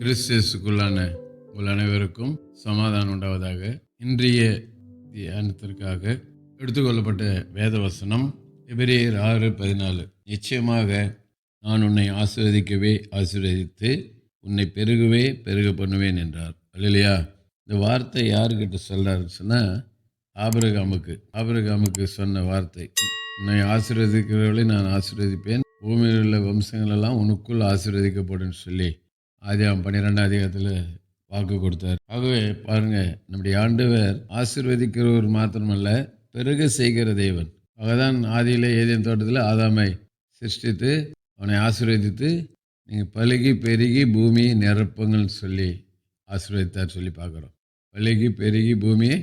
கிறிஸ்தியஸுக்குள்ளான உங்கள் அனைவருக்கும் சமாதானம் உண்டாவதாக இன்றைய தியானத்திற்காக எடுத்துக்கொள்ளப்பட்ட வேத வசனம் எபிரேயர் ஆறு பதினாலு. நிச்சயமாக நான் உன்னை ஆசீர்வதிக்கவே ஆசீர்வதித்து உன்னை பெருகவே பெருக பண்ணுவேன் என்றார். இல்லையா இந்த வார்த்தை யாருக்கிட்ட சொல்கிறாருன்னு சொன்னால் ஆபிரகாமுக்கு. ஆபிரகாமுக்கு சொன்ன வார்த்தை உன்னை ஆசீர்வதிக்கிறவர்களை நான் ஆசீர்வதிப்பேன். பூமியில் உள்ள வம்சங்கள் எல்லாம் உனக்குள் ஆசீர்வதிக்கப்படும் சொல்லி. ஆதியாம் பன்னிரெண்டாம் அதிகாரத்தில் வாக்கு கொடுத்தார். ஆகவே பாருங்க நம்முடைய ஆண்டவர் ஆசிர்வதிக்கிறவர் மாத்திரமல்ல பெருக செய்கிற தேவன். அவதான் ஆதியில் ஏதேன் தோட்டத்தில் ஆதாமை சிருஷ்டித்து அவனை ஆசீர்வதித்து நீங்கள் பழுகி பெருகி பூமியை நிரப்புங்கள்னு சொல்லி ஆசீர்வதித்தார் சொல்லி பார்க்குறோம். பழுகி பெருகி பூமியை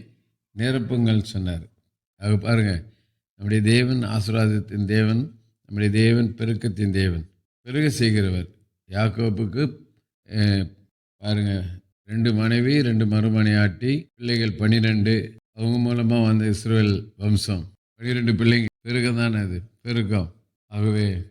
நிரப்புங்கள் சொன்னார். ஆக பாருங்க நம்முடைய தேவன் ஆசீர்வாதத்தின் தேவன் நம்முடைய தேவன் பெருக்கத்தின் தேவன். பெருக செய்கிறவர் யாக்கோப்புக்கு பாருங்கள் பாருங்க. ரெண்டு மனைவி ரெண்டு மறுமனையாட்டி பிள்ளைகள் பன்னிரெண்டு அவங்க மூலமாக வந்த இஸ்ரேல் வம்சம். பன்னிரெண்டு பிள்ளைங்க. பெருக்கம் தானே அது? பெருக்கம். ஆகவே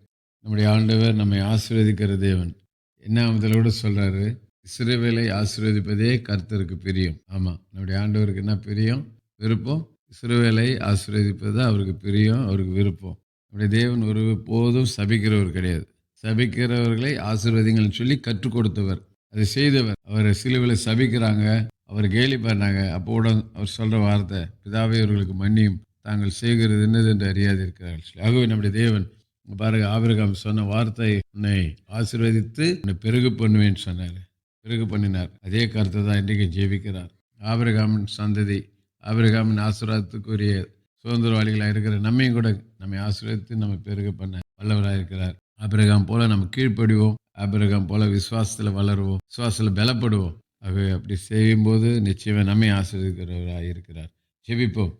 நம்முடைய ஆண்டவர் நம்மை ஆசீர்வதிக்கிற தேவன். என்ன முதல்ல கூட சொல்கிறாரு இஸ்ரவேலை ஆசீர்வதிப்பதே கர்த்தருக்கு பிரியம். ஆமாம் நம்முடைய ஆண்டவருக்கு என்ன பிரியம்? விருப்பம். இஸ்ரவேலை ஆசீர்வதிப்பது தான் அவருக்கு பிரியம் அவருக்கு விருப்பம். நம்முடைய தேவன் ஒரு போதும் சபிக்கிறவர் கிடையாது. சபிக்கிறவர்களை ஆசீர்வதிங்கள்னு சொல்லி கற்றுக் கொடுத்தவர். அதை செய்தவர். அவர் சிலுவையில் சபிக்கிறாங்க. அவர் கேலி பண்ணாங்க. அப்போ அவர் சொல்கிற வார்த்தை பிதாவே அவர்களுக்கு மன்னியும். தாங்கள் செய்கிறது என்னது என்று அறியாது இருக்கிறார்கள் ஆகவே நம்முடைய தேவன் பாருங்க ஆபிரகாம் சொன்ன வார்த்தை உன்னை ஆசீர்வதித்து உன்னை பெருகு பண்ணுவேன்னு சொன்னார். பெருகு பண்ணினார். அதே கருத்தை தான் இன்றைக்கு ஜெபிக்கிறார். ஆபிரகாமின் சந்ததி ஆபிரகாமின் ஆசீர்வாதத்துக்குரிய சுதந்திரவாளிகளாக இருக்கிற நம்மையும் கூட நம்மை ஆசீர்வதித்து நம்ம பெருக பண்ண வல்லவராக இருக்கிறார் அபிரகாம் போல நம்ம கீழ்ப்படுவோம். அபிரகாம் போல விசுவாசத்தில் வளருவோம். விசுவாசத்தில் பலப்படுவோம். ஆகவே அப்படி செய்யும்போது நிச்சயமாக நம்மை ஆசிரியர்களாக இருக்கிறார். ஜெபிப்போம்.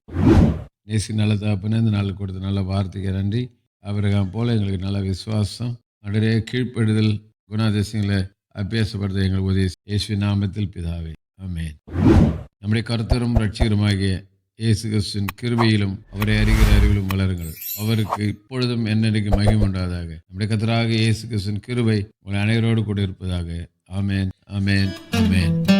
நேசி நல்ல தாப்புன்னு இந்த நாள் கொடுத்த நல்ல வார்த்தைக்கு நன்றி. அபிரகாம் போல எங்களுக்கு நல்ல விசுவாசம் அடரே கீழ்ப்படுதல் குணாதிசயங்களை அபியாசப்படுத்த எங்களுக்கு உதவி. இயேசு நாமத்தில் பிதாவே. ஆமேன். நம்முடைய கருத்தரும் ரட்சிகருமாகிய இயேசு கிறிஸ்துவின் கிருபையிலும் அவரை அறிகிற அறிவிலும் வளருங்கள். அவருக்கு இப்பொழுதும் என்னென்னைக்கு மகிமை உண்டாவதாக. நம்முடைய கத்தராக இயேசு கிறிஸ்துவின் கிருபை உங்கள் அனைவரோடு கூட இருப்பதாக. ஆமேன் ஆமேன் ஆமேன்.